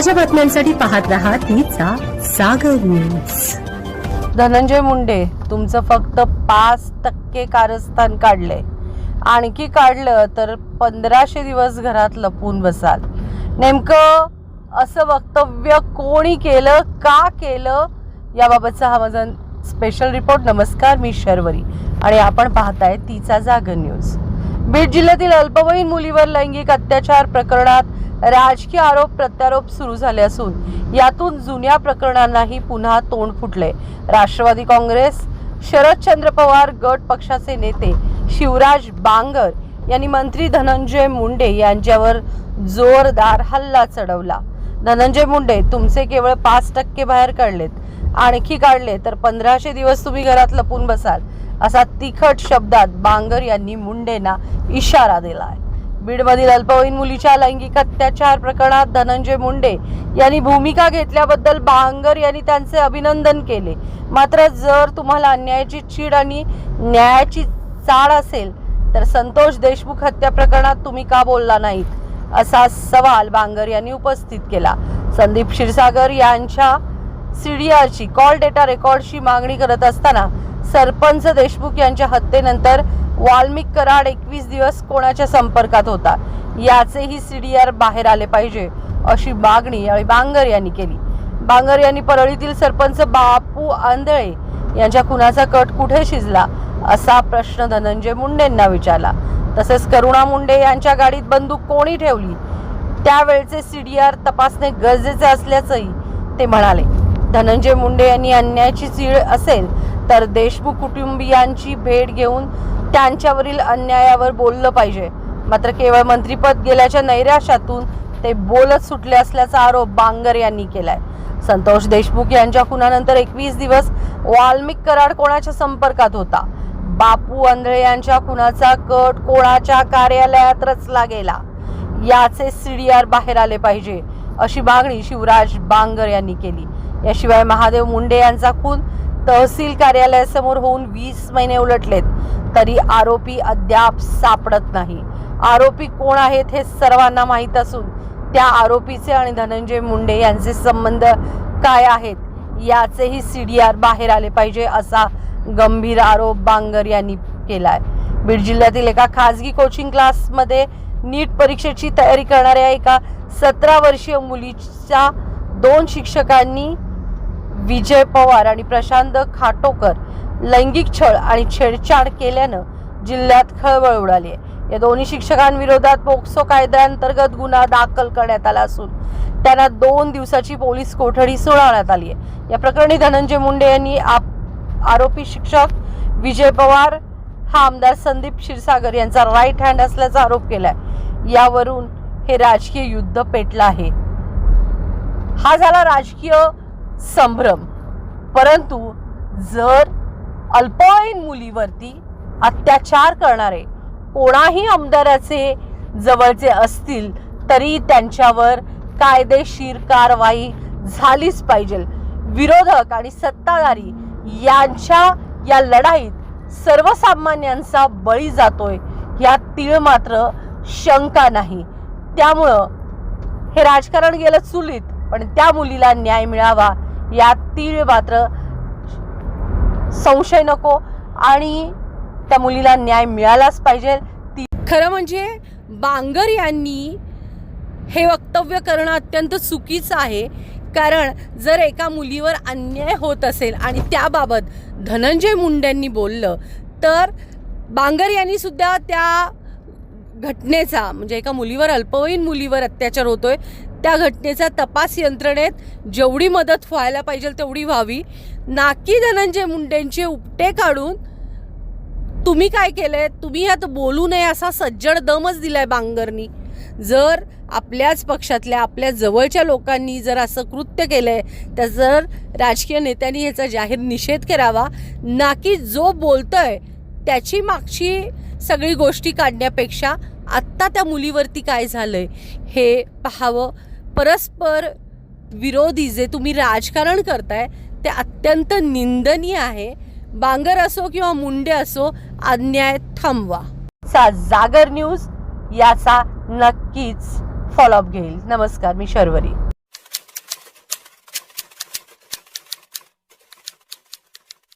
ताज्या बातम्यांसाठी पाहत रहा तिचा सागर न्यूज. धनंजय मुंडे तुमचं फक्त पाच टक्के कारस्थान काढलंय. आणखी काढलं तर पंधराशे दिवस घरात लपून बसाल. नेमकं असं वक्तव्य कोणी केलं का केलं याबाबतचा हा माझा स्पेशल रिपोर्ट नमस्कार मी शर्वरी. आणि आपण पाहताय तिचा जागर न्यूज. बीड जिल्ह्यातील अल्पवयीन मुलीवर लैंगिक अत्याचार प्रकरणात राजकीय आरोप प्रत्यारोप सुरू झाले असून यातून जुन्या प्रकरणांनाही पुन्हा तोंड फुटले. राष्ट्रवादी काँग्रेस शरदचंद्र पवार गट पक्षाचे नेते शिवराज बांगर यांनी मंत्री धनंजय मुंडे यांच्यावर जोरदार हल्ला चढवला. धनंजय मुंडे तुमचे केवळ पाच टक्के बाहेर काढलेत. आणखी काढले तर पंधराशे दिवस तुम्ही घरात लपून बसाल असा तिखट शब्दात बांगर यांनी मुंडेंना इशारा दिला आहे बीडमधील अल्पवयीन मुलीच्या लैंगिक अत्याचार प्रकरणात धनंजय मुंडे यांनी भूमिका घेतल्याबद्दल बहांगर यांनी त्यांचे अभिनंदन केले. मात्र जर तुम्हाला अन्यायाची चीड आणि न्यायाची चाळ असेल तर संतोष देशमुख हत्या प्रकरणात तुम्ही का बोलला नाहीत? असा सवाल बांगर यांनी उपस्थित केला. संदीप क्षीरसागर यांच्या सीडीआरची कॉल डेटा रेकॉर्डची मागणी करत असताना सरपंच देशमुख यांच्या हत्येनंतर वाल्मिक कराड एकवीस दिवस कोणाच्या संपर्कात होता? याचेही सीडीआर बाहेर आले पाहिजे अशी मागणी यावेळी बांगर यांनी केली. बांगर यांनी परळीतील सरपंच बापू आंधळे यांच्या खुनाचा कट कुठे शिजला असा प्रश्न धनंजय मुंडेंना विचारला. तसेच करुणा मुंडे यांच्या गाडीत बंदूक कोणी ठेवली? त्यावेळचे सीडीआर तपासणे गरजेचे असल्याचंही ते म्हणाले. धनंजय मुंडे यांनी अन्यायाची चीळ असेल तर देशमुख कुटुंबियांची भेट घेऊन त्यांच्यावरील अन्यायावर बोललं पाहिजे. मात्र केवळ मंत्रीपद गेल्याच्या नैराश्यातून ते बोलत सुटले असल्याचा आरोप बांगर यांनी केलाय. संतोष देशमुख यांच्या खुनानंतर एकवीस दिवस वाल्मिक कराड कोणाच्या संपर्कात होता? बापू आंधळे यांच्या खुनाचा कट कोणाच्या कार्यालयात रचला गेला याचे सीडीआर बाहेर आले पाहिजे अशी मागणी शिवराज बांगर यांनी केली. याशिवाय महादेव मुंडे यांचा खून तहसील कार्यालयासमोर होऊन वीस महिने उलटलेत. तरी आरोपी अद्याप सापडत नाही. आरोपी कोण आहेत हे सर्वांना माहीत असून त्या आरोपीचे आणि धनंजय मुंडे यांचे संबंध काय आहेत याचेही सी डी आर बाहेर आले पाहिजे असा गंभीर आरोप बांगर यांनी केलाय. बीड जिल्ह्यातील एका खाजगी कोचिंग क्लासमध्ये नीट परीक्षेची तयारी करणाऱ्या एका सतरा वर्षीय मुलीच्या दोन शिक्षकांनी विजय पवार आणि प्रशांत खाटोकर लैंगिक छळ आणि छेडछाड केल्यानं जिल्ह्यात खळबळ उडाली आहे या दोन्ही शिक्षकांविरोधात पोक्सो कायद्याअंतर्गत गुन्हा दाखल करण्यात आला असून त्यांना दोन दिवसाची पोलीस कोठडी सुनावण्यात आली आहे या प्रकरणी धनंजय मुंडे यांनी आप आरोपी शिक्षक विजय पवार हा आमदार संदीप क्षीरसागर यांचा राईट हँड असल्याचा आरोप केलाय. यावरून हे राजकीय युद्ध पेटलं आहे. हा झाला राजकीय संभ्रम. परंतु जर अल्पवयीन मुलीवरती अत्याचार करणारे कोणाही आमदाराचे जवळचे असतील तरी त्यांच्यावर कायदेशीर कारवाई झालीच पाहिजे. विरोधक आणि सत्ताधारी यांच्या या लढाईत सर्वसामान्यांचा बळी जातोय या तीळ मात्र शंका नाही. त्यामुळं हे राजकारण गेलं चुलीत पण त्या मुलीला न्याय मिळावा यात तीळ मात्र संशय नको आणि त्या मुलीला न्याय मिळालाच पाहिजे. ती खरं म्हणजे बांगर यांनी हे वक्तव्य करणं अत्यंत चुकीचं आहे. कारण जर एका मुलीवर अन्याय होत असेल आणि त्याबाबत धनंजय मुंडेंनी बोललं तर बांगर यांनी सुद्धा त्या घटनेचा म्हणजे एका मुलीवर अल्पवयीन मुलीवर अत्याचार होतोय. त्या घटनेचा तपास यंत्रणेत जेवढी मदत व्हायला पाहिजे तेवढी व्हावी. नाकी धनंजय मुंडेंचे उपटे काढून तुम्ही काय केलंय? तुम्ही यात बोलू नये असा सज्जड दमच दिलाय बांगरनी. जर आपल्याच पक्षातल्या आपल्या जवळच्या लोकांनी जर असं कृत्य केलंय तर जर राजकीय नेत्यांनी ह्याचा जाहीर निषेध करावा. ना की जो बोलतोय त्याची मागची सगळी गोष्टी काढण्यापेक्षा आत्ता त्या मुलीवरती काय झालंय हे पाहावं. परस्पर विरोधी जे तुम्ही राजकारण करताय ते अत्यंत निंदनीय आहे. बांगर असो किंवा मुंडे असो अन्याय थांबवा. सा जागर न्यूज याचा नक्कीच फॉलोअप घेईल. नमस्कार मी शर्वरी.